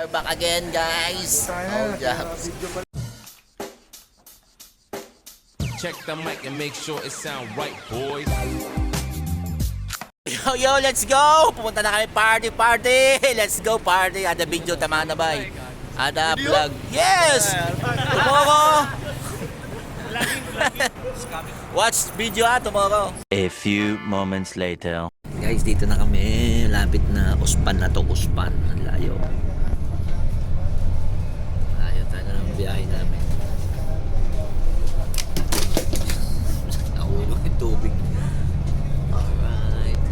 We're back again, guys. Oh, yeah. Check the mic and make sure it sound right, boys. Yo, yo, let's go! Pumunta na kami party, party! Let's go party! Ada video tama na ba? Ada vlog. Yes! Tomorrow! Watch video ah, tomorrow. A few moments later. Guys, dito na kami. Lapit na Uspan na to, Uspan. Ang layo. Layo tayo na ng biyahe namin. Nahulog yung tubig. Alright.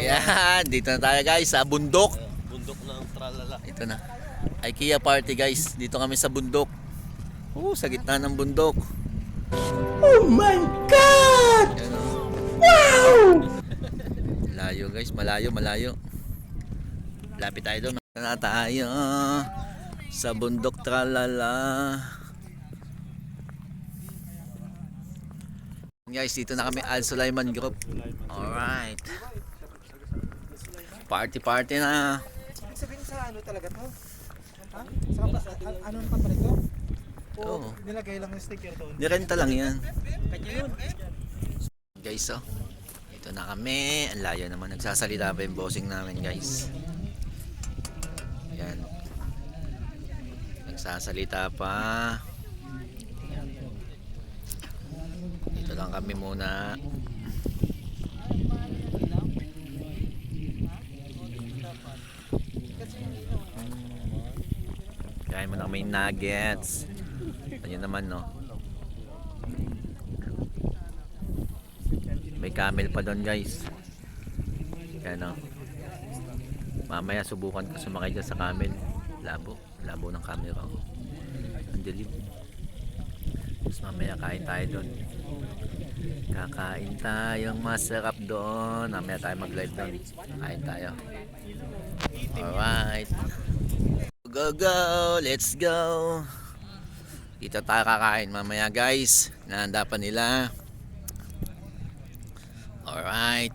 Yan, dito na tayo guys sa bundok. Bundok ng tralala. Ito na. IKEA party guys. Dito kami sa bundok. Oo, sa gitna ng bundok. Oh my God! Wow! Layo guys, malayo, malayo. Lapit tayo doon. Na tayo sa bundok tralala. Guys, dito na kami Al Sulaiman Group. Alright. Party party na. Sabihin sa ano talaga to? Sa ano pa pala to? O Oo. nilagay lang yung sticker doon? Nirenta lang yan. Kanya yun. Guys, oh. Ito na kami. Ang layo naman. Nagsasalita pa yung bossing namin, guys. Yan. Nagsasalita pa. Dito lang kami muna. Kaya mo na may nuggets. Ayun naman, no. May camel pa doon guys. Yan o. Mamaya subukan ko sumakay dyan sa camel. Labo. Labo ng camera ko. Ang dilim. Tapos mamaya kain tayo doon. Kakain tayong masarap doon. Mamaya tayo mag live doon. Kain tayo. Alright. Go go! Let's go! Dito tayo kakain mamaya guys. Nahanda pa nila. Alright.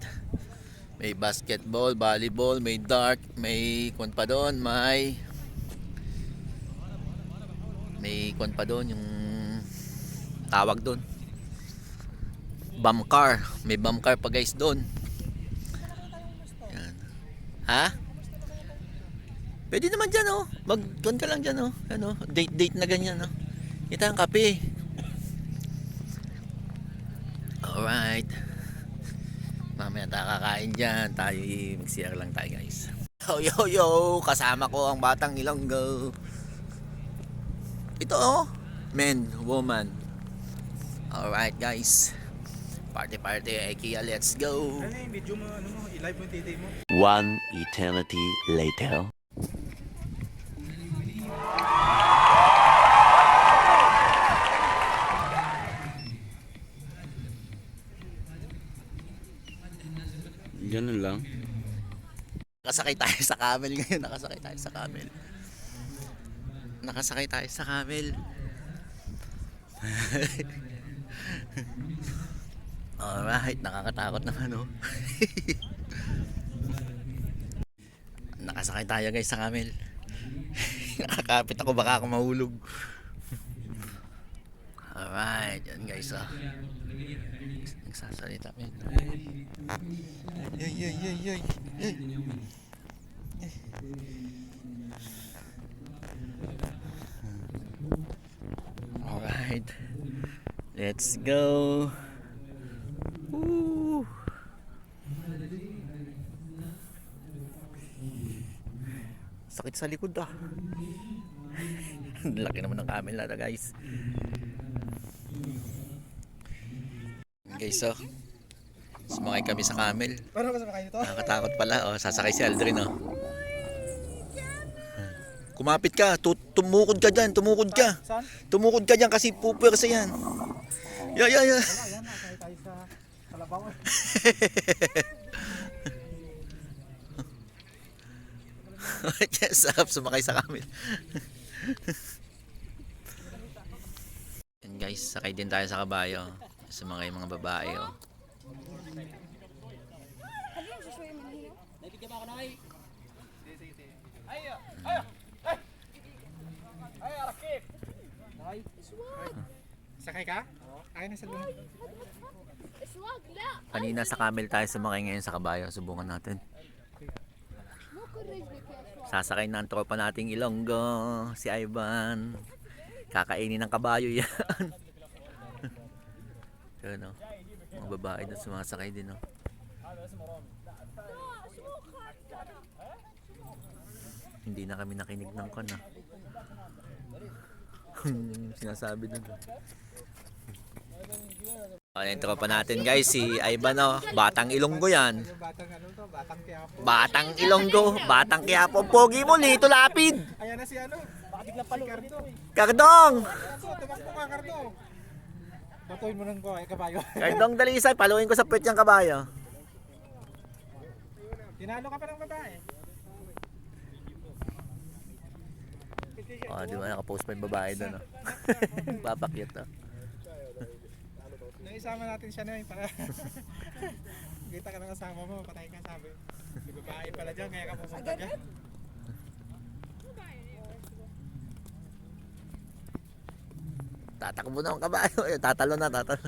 May basketball, volleyball, may dart, may kwan pa doon, may may kwan pa doon yung tawag doon. Bum car. May bum car pa guys doon. Yan. Ha? Pwede naman dyan oh. Mag kwan ka lang dyan oh. Ano, date date na ganyan oh. Ito ang kape. Alright. Mamaya tayo kakain dyan. Tayo mag-CR lang tayo guys. Yo yo yo! Kasama ko ang batang Ilonggo. Ito oh. Men, woman. Alright guys. Party party IKEA. Let's go. Ano yung video mo, ano mo, i-live mo yung mo? One eternity later. Ganun lang. Nakasakay tayo sa camel ngayon. Nakasakay tayo sa camel. Nakasakay tayo sa camel. Alright, nakakatakot naman oh. Nakasakay tayo guys sa camel. Nakakapit ako baka ako mahulog. Alright, yan guys oh. Nagsasalita pa yun. Yay, yay, yay, yay. Yay. Alright. Let's go. Woo. Sakit sa likod ah. Laki naman ng camel na guys. Guys, oh. Sumakay kami sa camel. Paano kasama kayo to? Nakakatakot pala. Oh, sasakay si Aldrin, oh. Kumapit ka. Tu- tumukod ka dyan. Tumukod ka. Saan? Tumukod ka dyan kasi pupwersa yan. Ya, ya, ya. Ayan, nakakaya tayo sa Kalabaw. yes, sarap sumakay sa camel. Yan guys, sakay din tayo sa kabayo. Sumakay mga babae, oh. Sakay ka? Akin ang salungan. Kanina sa camel tayo sumakay ngayon sa kabayo. Subukan natin. Sasakay na ang tropa nating Ilonggo, si Ivan. Kakainin ng kabayo yan. Pero no, mga babae na sumasakay din no. Hindi na kami nakinig ng kon. No? Ah. Sinasabi dun. Ano yung tropa natin guys, si Ivan o. Batang Ilonggo yan. Yung batang ano to, batang Quiapo. Batang Ilonggo, Batang Quiapo. Pogi mo, Lito Lapid. Ayan na si ano. Baka biglang palo. Si Cardo. Kardong! Kaso, tumakbo ka. Batuin mo ng ko, eh, kabayo. Kardong dalisay, paluin ko sa puwet yung kabayo. Tinalo ka pa ng babae. Oh, di ba nakapost pa yung babae doon, no? Papakyut, no? Nung isama natin siya na yun para kita ka ng kasama mo, patay ka sabi. May babae pala dyan, kaya ka pupunta dyan. Tatakbo na ang kabayo. Tatalo na, tatalo.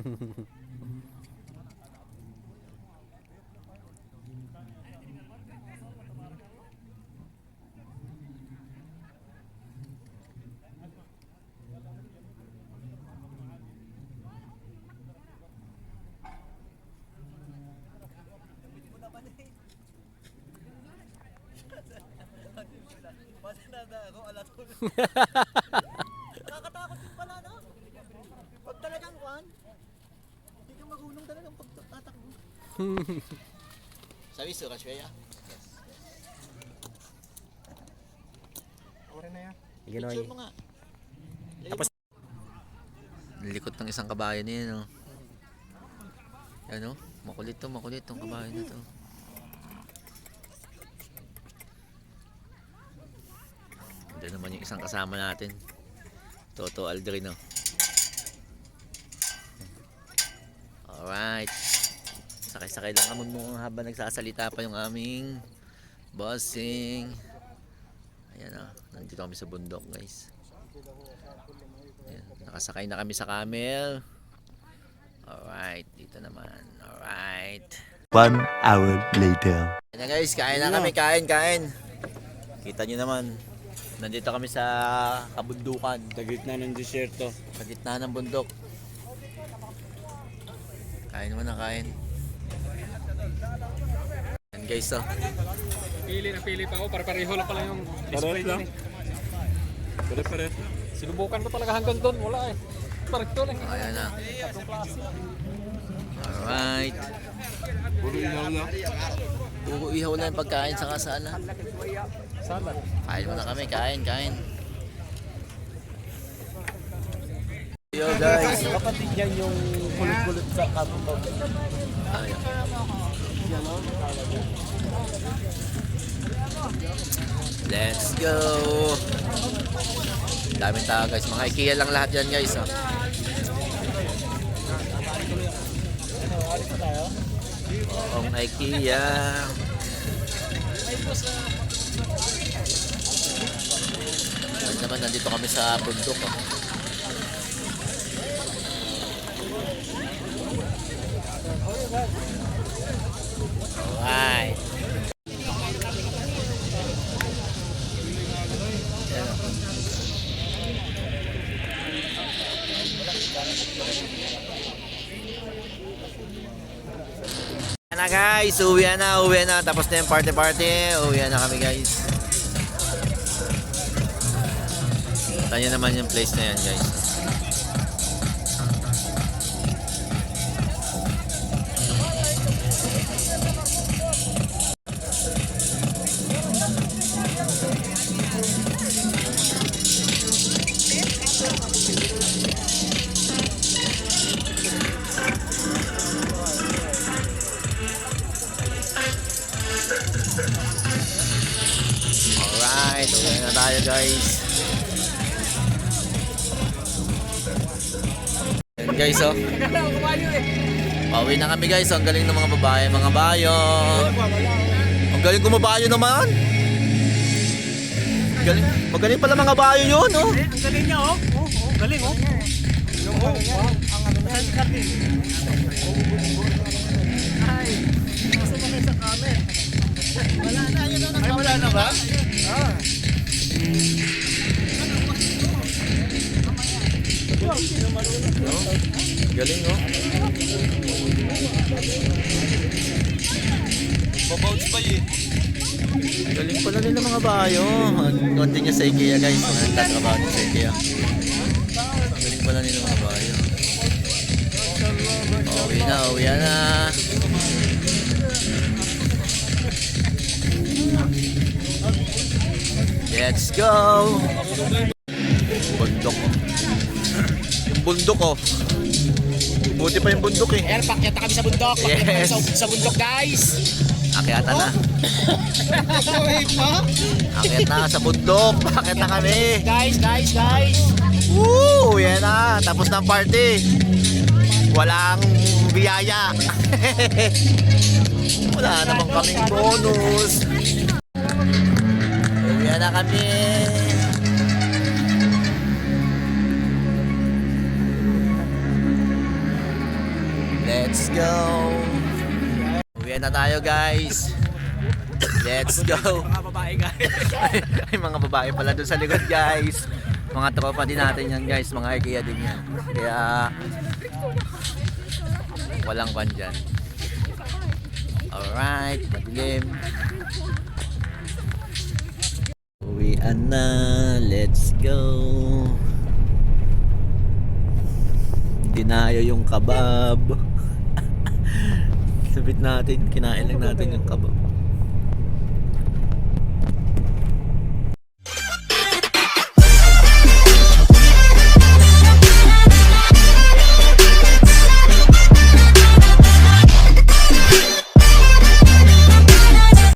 Nakakatakot yung pala, no? Pag talagang kuhan, hindi ka marunong talagang pagtatakbo. Sabi, sura siya, Orin na yan. Picture mo nga. Tapos, likot ng isang kabayo niya, no? Yan, no? Makulit to, makulit tong kabayo na to. Ito naman yung isang kasama natin. Toto Aldrino. Alright. Sakay-sakay lang kami mo habang nagsasalita pa yung aming bossing. Ayan na, nandito kami sa bundok guys. Ayan, nakasakay na kami sa camel. Alright, dito naman. Alright. One hour later. Ayan na guys, kain na kami, kain, kain. Kita nyo naman, nandito kami sa kabundukan. Sa gitna ng disyerto. Sa gitna ng bundok. Kain mo na, kain. Guys, oh. Pili na pili pa ako para pareho lang pala yung Pares lang. Pare-pares. Sinubukan ko talaga hanggang doon, wala eh. Pareho lang. Ayan na. Alright. Puro ilaw lang. Puro ihaw lang yung pagkain sa kasana. Sana. Kain muna kami, kain, kain. Yo guys. Kapatid yan yung kulot-kulot sa kapatid. Ayan. Let's go! Daming tao guys. Mga IKEA lang lahat yan guys. Oh. Ang IKEA. Ayun naman, nandito kami sa bundok. Oh. Alright. Guys, uwi na, uwi na. Tapos na yung party party, uwi na kami guys. Kanya naman yung place na yan guys. Alright, uwi na tayo guys. Yan guys oh. Pauwi na kami guys. Ang galing ng mga babae, mga bayo. Ang galing kumabayo naman. Galing, magaling pala mga bayo yun, oh. Ang galing niya, oh. Oh, oh galing, oh. Oh, oh, ang ano na pala din ng mga bayo. Konti niya sa IKEA guys. Nagtatrabaho niya sa IKEA. Galing pala ng mga bayo. Uwi na, uwi na. Let's go! Bundok. Yung bundok oh. Buti pa yung bundok eh. Air, pakyata kami sa bundok. Pakyata kami Yes. sa, sa bundok, guys. Akyata na. Wait pa. Akyat na sa bundok. Bakit na kami? Guys, guys, guys. Woo! Yan na. Tapos ng party. Walang biyaya. Wala naman kaming bonus. Uwi na kami. Let's go. Uwi na tayo guys. Let's go. Mga babae, guys. Ay, mga babae pala doon sa likod, guys. Mga tropa din natin yan, guys. Mga IKEA din yan. Kaya, walang kwan dyan. Alright, madilim. Uwian na. Let's go. Dinayo yung kabab. Sabit natin, kinain lang natin yung kabab.